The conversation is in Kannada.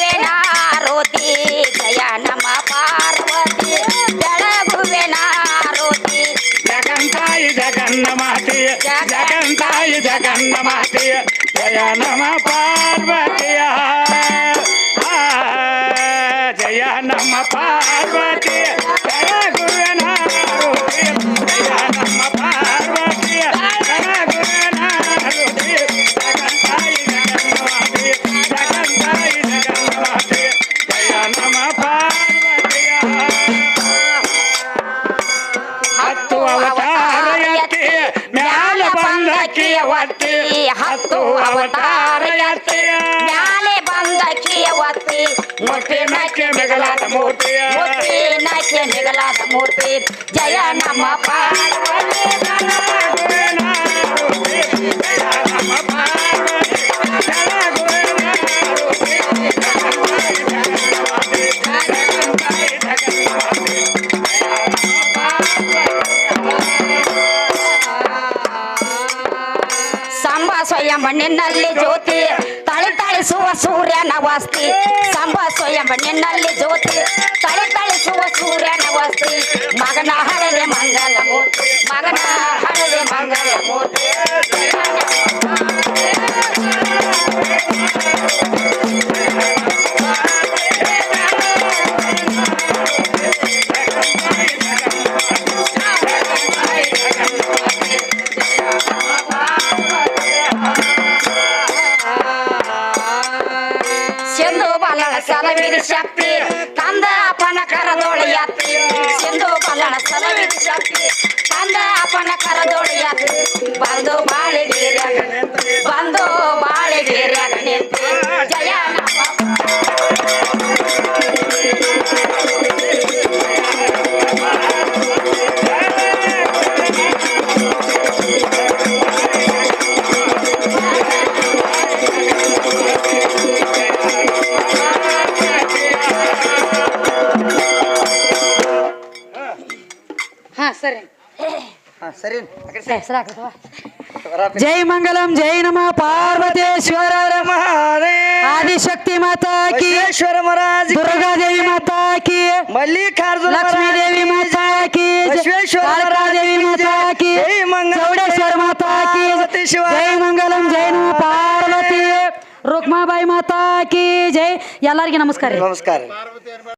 ನಾರೋತಿ ಜಯ ನಮ ಪಾರ್ವತಿ ಬೆಳಗುವೆ ನಾರೋತಿ. ಜಗಂತಾಯಿ ಜಗನ್ನ ಮಾತೆಯ ಜಗಂತಾಯಿ ಜಗನ್ನ ಮಾತೆಯ ಜಯ ನಮ ಪಾರ್ವತಿಯ. ಜಯ ನಮ್ಮ ಪಾರ್ವತಿಯ. ಅವತಾರ ಎತ್ತಿ ಮ್ಯಾಲ ಬಂದಕ್ಕಿಯ ಒತ್ತಿ ಹತ್ತು ಅವತಾರ ಎತ್ತಿ ಮ್ಯಾಲೆ ಬಂದ ಕಿಯವತ್ತಿ ಮುಟ್ಟಿ ನಕ್ಕೆ ಮಿಗಲಾದ ಮೂರ್ತಿ ಮುಟ್ಟಿ ನಕ್ಕೆ ಮಿಗಲಾದ ಮೂರ್ತಿ ಜಯ ನಮ್ಮ ಪಾರ್ವತಿ. ಸ್ವಯಂ ನಿನ್ನಲ್ಲಿ ಜ್ಯೋತಿ, ತಳಿ ತಳಿಸುವ ಸೂರ್ಯನ ವಾಸ್ತಿ. ಸಾಂಬ ಸ್ವಯಂ ಮಣ್ಣಿನಲ್ಲಿ ಜ್ಯೋತಿ, ತಳಿ ತಳಿಸುವ ಸೂರ್ಯನ ವಾಸ್ತಿ. ಮಗನ ಸಿಂಧು ಬಲ್ಲಣ ಸಲವಿದ ಶಕ್ತಿ ಕಂದ ಅಪನ ಕರದೋಳ ಎತ್ತಿ ಸಿಂಧು ಬಲ್ಲಣ ಹಾ ಸರಿ. ಸರಿ ಜೈ ಮಂಗಲಂ ಜೈ ನಮ. ಪಾರ್ವತೇಶ್ವರ ಆದಿಶಕ್ತಿ ಮಾತಾ ಕಿ ಬಸವೇಶ್ವರ ಮಹಾರಾಜ್ ದುರ್ಗಾ ದೇವಿ ಮಾತಾ ಕಿ ಮಲ್ಲಿಕಾರ್ಜುನ ಲಕ್ಷ್ಮೀ ದೇವಿ ಮಾತಾ ಕಿ ವಿಶ್ವೇಶ್ವರ ದೇವಿ ಮಾತಾ ಕಿ ಜೈ. ಮಂಗಲಂ ಚೌಡೇಶ್ವರ ಮಾತಾ ಕಿ. ಜೈ. ಮಂಗಲಂ ಜೈ ನಮ. ಪಾರ್ವತಿ. ರುಕ್ಮಾಬಾಯಿ ಮಾತಾ ಕಿ ಜೈ. ಎಲ್ಲರಿಗೆ ನಮಸ್ಕಾರ ನಮಸ್ಕಾರ